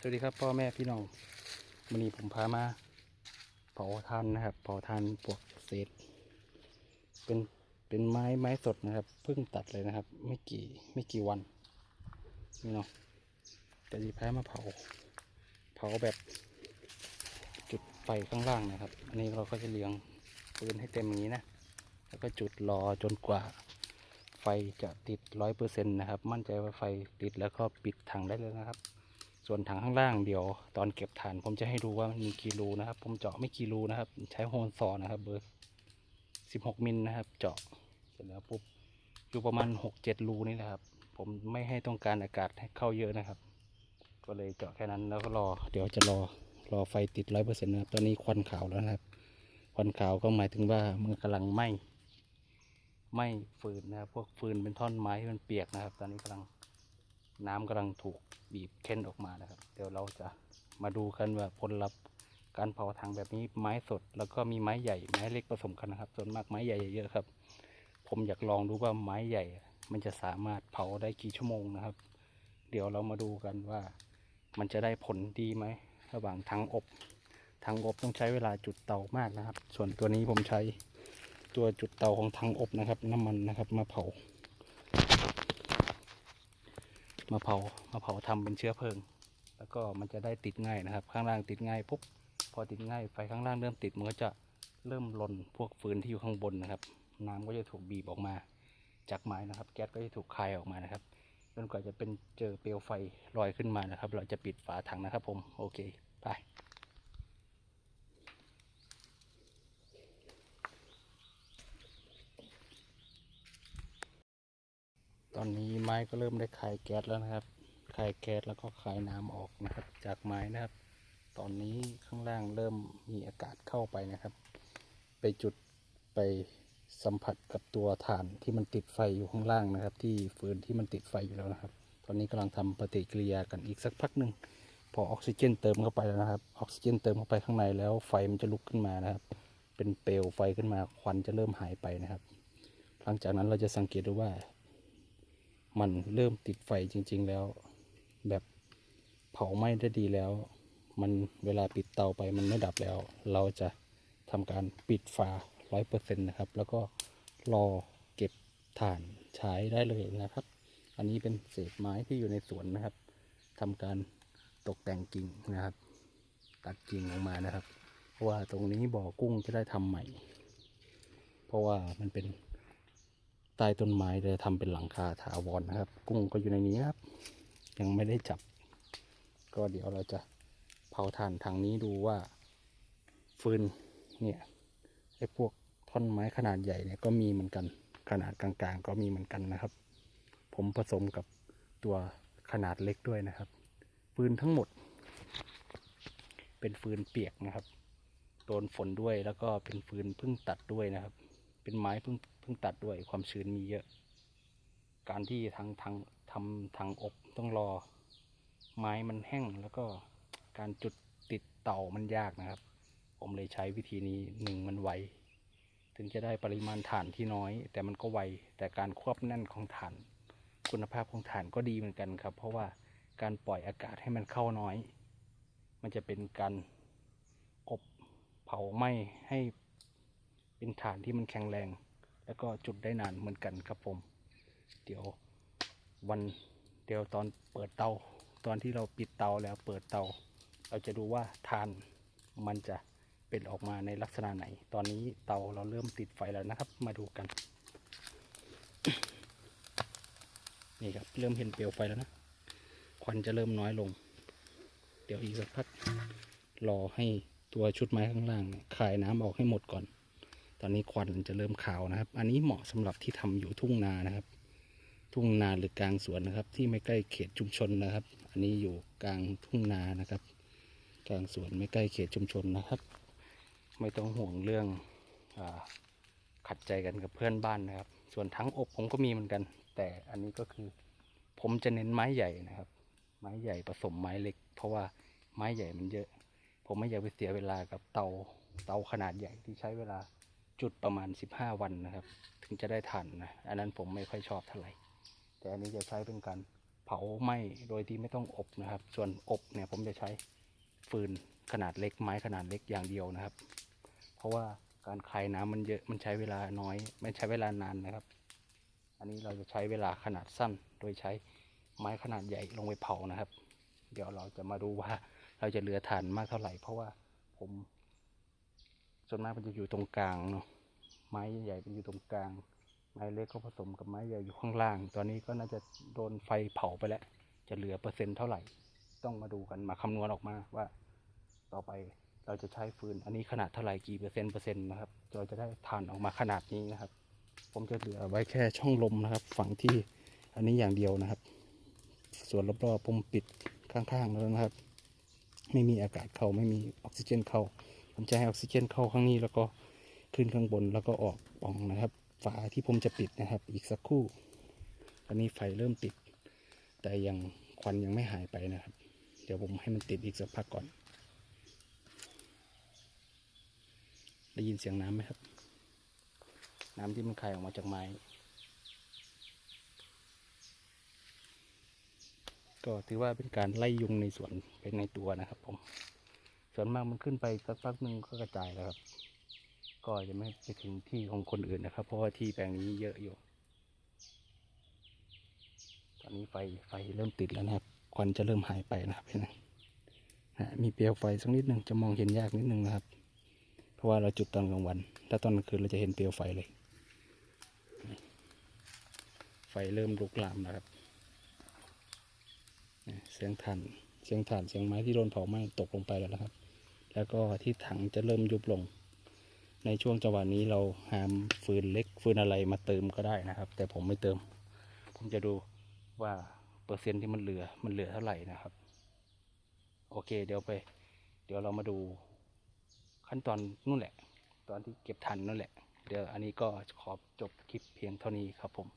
สวัสดีครับพ่อแม่พี่น้องวันนี้ผมพามาเผาทานนะครับเผาทานพวกเศษ เป็นเป็นไม้ไม้สดนะครับเพิ่งตัดเลยนะครับ ไม่กี่ไม่กี่วันนี่เนาะแต่ดีพามาเผา เผาแบบจุดไฟข้างล่างนะครับ อันนี้เราก็จะเลี้ยงปืนให้เต็มอย่างนี้นะแล้วก็จุดรอจนกว่าไฟจะติดร้อยเปอร์เซ็นต์นะครับ มั่นใจว่าไฟติดแล้วก็ปิดถังได้เลยนะครับ ส่วนถังข้างล่างเดี๋ยว ตอนเก็บฐาน ผมจะให้ดูว่ามันมีกี่รูนะครับ ผมเจาะไม่กี่รูนะครับ ใช้โฮนซอนะครับ เบอร์สิบหกมิลนะครับ เจาะเสร็จแล้วปุ๊บอยู่ประมาณหกเจ็ดรูนี่แหละครับ ผมไม่ให้ต้องการอากาศให้เข้าเยอะนะครับ ก็เลยเจาะแค่นั้นแล้วก็รอ เดี๋ยวจะรอรอไฟติดร้อยเปอร์เซ็นต์นะครับตอนนี้ควันขาวแล้วนะครับ ควันขาวก็หมายถึงว่ามันกำลังไหม้ไหม้ฟืนนะครับ พวกฟืนเป็นท่อนไม้ที่มันเปียกนะครับ ตอนนี้กำลัง น้ำกำลังถูกบีบเค้นออกมานะครับ เดี๋ยวเราจะมาดูกันว่าผลลัพธ์การเผาถังแบบนี้ไม้สด แล้วก็มีไม้ใหญ่ไม้เล็กผสมกันนะครับ ส่วนมากไม้ใหญ่เยอะครับ ผมอยากลองดูว่าไม้ใหญ่ มันจะสามารถเผาได้กี่ชั่วโมงนะครับ เดี๋ยวเรามาดูกันว่ามันจะได้ผลดีไหมระหว่างถังอบถังอบต้องใช้เวลาจุดเตามากนะครับ ส่วนตัวนี้ผมใช้ตัวจุดเตาของถังอบนะครับ น้ำมันนะครับมาเผา มาเผามาเผาทำเป็นเชื้อเพลิง แล้วก็มันจะได้ติดง่ายนะครับ ข้างล่างติดง่ายปุ๊บพอติดง่ายไฟข้างล่างเริ่มติดมันก็จะเริ่มลนพวกฟืนที่อยู่ข้างบนนะครับ น้ำก็จะถูกบีบออกมา จากไม้นะครับ แก๊สก็จะถูกคายออกมานะครับจนกว่าจะเป็นเจอเปลวไฟลอยขึ้นมานะครับ เราจะปิดฝาถังนะครับผมโอเคไป ตอนนี้ไม้ ก็เริ่มได้คายแก๊สแล้วนะครับคายแก๊สแล้วก็คายน้ำออกนะครับ จากไม้นะครับ ตอนนี้ข้างล่างเริ่มมีอากาศเข้าไปนะครับ ไปจุดไปสัมผัสกับตัวถ่านที่มันติดไฟอยู่ข้างล่างนะครับ ที่ฟืนที่มันติดไฟอยู่แล้วนะครับ ตอนนี้กำลังทำปฏิกิริยากันอีกสักพักหนึ่งพอออกซิเจนเติมเข้าไปแล้วนะครับ ออกซิเจนเติมเข้าไปข้างในแล้วไฟมันจะลุกขึ้นมานะครับ เป็นเปลวไฟขึ้นมาควันจะเริ่มหายไปนะครับ หลังจากนั้นเราจะสังเกตดูว่า มันเริ่มติดไฟจริง ๆ แล้ว แบบเผาไหม้ได้ดีแล้ว มันเวลาปิดเตาไปมันไม่ดับแล้ว เราจะทำการปิดฝาร้อยเปอร์เซ็นต์นะครับ แล้วก็รอเก็บถ่านใช้ได้เลยนะครับ อันนี้เป็นเศษไม้ที่อยู่ในสวนนะครับทำการตกแต่งกิ่งนะครับ ตัดกิ่งออกมานะครับ เพราะว่าตรงนี้บ่อกุ้งจะได้ทำใหม่ เพราะว่ามันเป็น ใต้ต้นไม้จะทำเป็นหลังคาถาวรนะครับ กุ้งก็อยู่ในนี้นะครับ ยังไม่ได้จับ ก็เดี๋ยวเราจะเผาถ่านทางนี้ดูว่าฟืนเนี่ยไอ้พวกท่อนไม้ขนาดใหญ่เนี่ยก็มีเหมือนกันขนาดกลางๆ ก็มีเหมือนกันนะครับ ผมผสมกับตัวขนาดเล็กด้วยนะครับ ฟืนทั้งหมด เป็นฟืนเปียกนะครับ โดนฝนด้วยแล้วก็เป็นฟืนเพิ่งตัดด้วยนะครับ เป็นไม้เพิ่งเพิ่งตัดด้วยความชื้นมีเยอะ การที่ทางทางทำทางอบต้องรอ ไม้มันแห้งแล้วก็การจุดติดเตามันยากนะครับ ผมเลยใช้วิธีนี้หนึ่งมันไวถึงจะได้ปริมาณถ่านที่น้อย แต่มันก็ไวแต่การควบแน่นของถ่าน คุณภาพของถ่านก็ดีเหมือนกันครับ เพราะว่าการปล่อยอากาศให้มันเข้าน้อย มันจะเป็นการอบเผาไหม้ให้ เป็นฐานที่มันแข็งแรง แล้วก็จุดได้นานเหมือนกันครับผม เดี๋ยววันเดี๋ยวตอนเปิดเตา ตอนที่เราปิดเตาแล้วเปิดเตา เราจะดูว่าทานมันจะเป็นออกมาในลักษณะไหน ตอนนี้เตาเราเริ่มติดไฟแล้วนะครับ มาดูกัน นี่ครับเริ่มเห็นเปลวไฟแล้วนะ ควันจะเริ่มน้อยลง เดี๋ยวอีกสักพักรอให้ตัวชุดไม้ข้างล่างนี่คายน้ำออกให้หมดก่อน ตอนนี้ควันจะเริ่มขาวนะครับ อันนี้เหมาะสำหรับที่ทำอยู่ทุ่งนานะครับ ทุ่งนาหรือกลางสวนนะครับ ที่ไม่ใกล้เขตชุมชนนะครับ อันนี้อยู่กลางทุ่งนานะครับ กลางสวนไม่ใกล้เขตชุมชนนะครับ ไม่ต้องห่วงเรื่องอขัดใจกันกับเพื่อนบ้านนะครับ ส่วนทั้งอบผมก็มีเหมือนกัน แต่อันนี้ก็คือ ผมจะเน้นไม้ใหญ่นะครับ ไม้ใหญ่ผสมไม้เล็ก เพราะว่าไม้ใหญ่มันเยอะ ผมไม่อยากไปเสียเวลากับเตาเตาขนาดใหญ่ที่ใช้เวลา จุดประมาณ 15 วันนะครับ ถึงจะได้ทันนะอันนั้นผมไม่ค่อยชอบเท่าไหร่ แต่อันนี้จะใช้เป็นการเผาไหม้โดยที่ไม่ต้องอบนะครับ ส่วนอบเนี่ยผมจะใช้ฟืนขนาดเล็กไม้ขนาดเล็กอย่างเดียวนะครับ เพราะว่าการคายน้ำมันเยอะมันใช้เวลาน้อย ไม่ใช้เวลานานนะครับ อันนี้เราจะใช้เวลาขนาดสั้น โดยใช้ไม้ขนาดใหญ่ลงไปเผานะครับ เดี๋ยวเราจะมาดูว่าเราจะเหลือถ่านมากเท่าไหร่ เพราะว่าผม ส่วนมากมันจะอยู่ตรงกลางเนาะไม้ใหญ่ๆมันอยู่ตรงกลาง ไม้เล็กก็ผสมกับไม้ใหญ่อยู่ข้างล่าง ตอนนี้ก็น่าจะโดนไฟเผาไปแล้ว จะเหลือเปอร์เซ็นต์เท่าไหร่ ต้องมาดูกันมาคำนวณออกมาว่า ต่อไปเราจะใช้ฟืน อันนี้ขนาดเท่าไหร่กี่เปอร์เซ็นต์เปอร์เซ็นต์นะครับเราจะได้ถ่านออกมาขนาดนี้นะครับ ผมจะเหลือไว้แค่ช่องลมนะครับ ฝั่งที่อันนี้อย่างเดียวนะครับ ส่วนรอบๆผมปิดข้างๆแล้วนะครับ ไม่มีอากาศเข้าไม่มีออกซิเจนเข้า ผมจะให้ออกซิเจนเข้าข้างนี้แล้วก็ขึ้นข้างบนแล้วก็ออกป่องนะครับ ฝาที่ผมจะปิดนะครับ อีกสักครู่ตอนนี้ไฟเริ่มติด แต่ยังควันยังไม่หายไปนะครับ เดี๋ยวผมให้มันติดอีกสักพักก่อน ได้ยินเสียงน้ำไหมครับ น้ำที่มันคายออกมาจากไม้ ก็ถือว่าเป็นการไล่ยุงในสวนเป็นในตัวนะครับผม ส่วนมากมันขึ้นไปสักพักหนึ่งก็กระจายแล้วครับ ก็จะไม่ไปถึงที่ของคนอื่นนะครับ เพราะว่าที่แปลงนี้เยอะอยู่ ตอนนี้ไฟไฟเริ่มติดแล้วนะครับ ควันจะเริ่มหายไปนะครับเห็นไหมนะมีเปลวไฟสักนิดหนึ่งจะมองเห็นยากนิดหนึ่งนะครับ เพราะว่าเราจุดตอนกลางวัน ถ้าตอนกลางคืนเราจะเห็นเปลวไฟเลย ไฟเริ่มลุกลามแล้วครับเนี่ยเสียงถ่านเสียงถ่านเสียงไม้ที่โดนเผาไหม้ตกลงไปแล้วนะครับ แล้วก็ที่ถังจะเริ่มยุบลง ในช่วงจังหวะนี้เราหามฟืนเล็กฟืนอะไรมาเติมก็ได้นะครับ แต่ผมไม่เติม ผมจะดูว่าเปอร์เซ็นต์ที่มันเหลือมันเหลือเท่าไหร่นะครับ โอเคเดี๋ยวไป เดี๋ยวเรามาดูขั้นตอนนู่นแหละ ตอนที่เก็บทันนั่นแหละ เดี๋ยวอันนี้ก็ขอจบคลิปเพียงเท่านี้ครับผม